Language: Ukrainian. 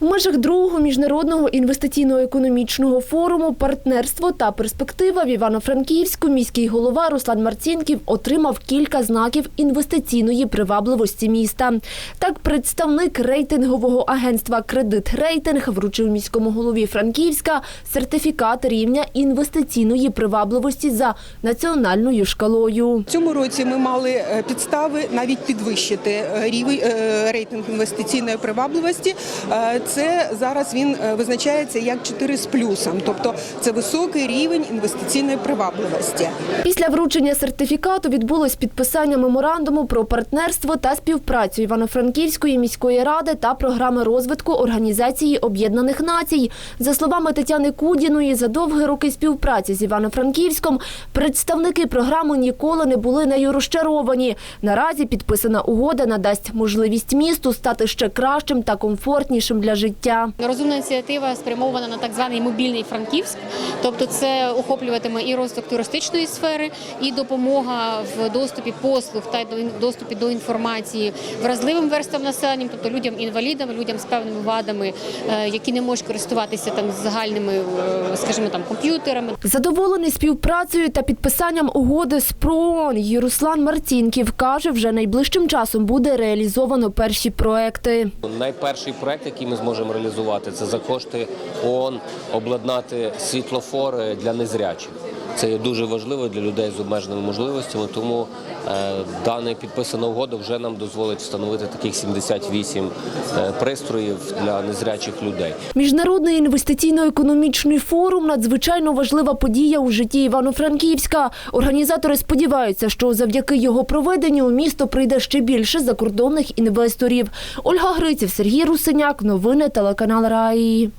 В межах другого міжнародного інвестиційно-економічного форуму партнерство та перспектива в Івано-Франківську міський голова Руслан Марцінків отримав кілька знаків інвестиційної привабливості міста. Так, представник рейтингового агентства Кредит Рейтинг вручив міському голові Франківська сертифікат рівня інвестиційної привабливості за національною шкалою. Цьому році ми мали е, підстави навіть підвищити е, рівень е, рейтинг інвестиційної привабливості. Це зараз він е, визначається як 4 з плюсом, тобто це високий рівень інвестиційної привабливості. Після вручення сертифікату відбулось підписання меморандуму про партнерство та співпрацю Івано-Франківської міської ради та програми розвитку Організації Об'єднаних Націй. За словами Тетяни Кудіної, за довгі роки співпраці з Івано-Франківськом представники програми ніколи не були нею розчаровані. Наразі підписана угода надасть можливість місту стати ще кращим та комфортнішим для життя. Розумна ініціатива спрямована на так званий мобільний Франківськ, тобто це охоплюватиме і розвиток туристичної сфери, і допомога в доступі послуг та доступі до інформації вразливим верствам населення, тобто людям інвалідам, людям з певними вадами, е, які не можуть користуватися там загальними, е, скажімо там, комп'ютерами. Задоволений співпрацею та підписанням угоди з ПРООН Руслан Марцінків каже, вже найближчим часом буде реалізовано перші проекти. Найперший проект, який ми зможемо реалізувати, це за кошти ООН обладнати світлофори для незрячих. Це є дуже важливо для людей з обмеженими можливостями. Тому е, дана підписана угода вже нам дозволить встановити таких 78 е, пристроїв для незрячих людей. Міжнародний інвестиційно-економічний форум надзвичайно важлива подія у житті Івано-Франківська. Організатори сподіваються, що завдяки його проведенню у місто прийде ще більше закордонних інвесторів. Ольга Гриців, Сергій Русиняк. Новини телеканал Раї.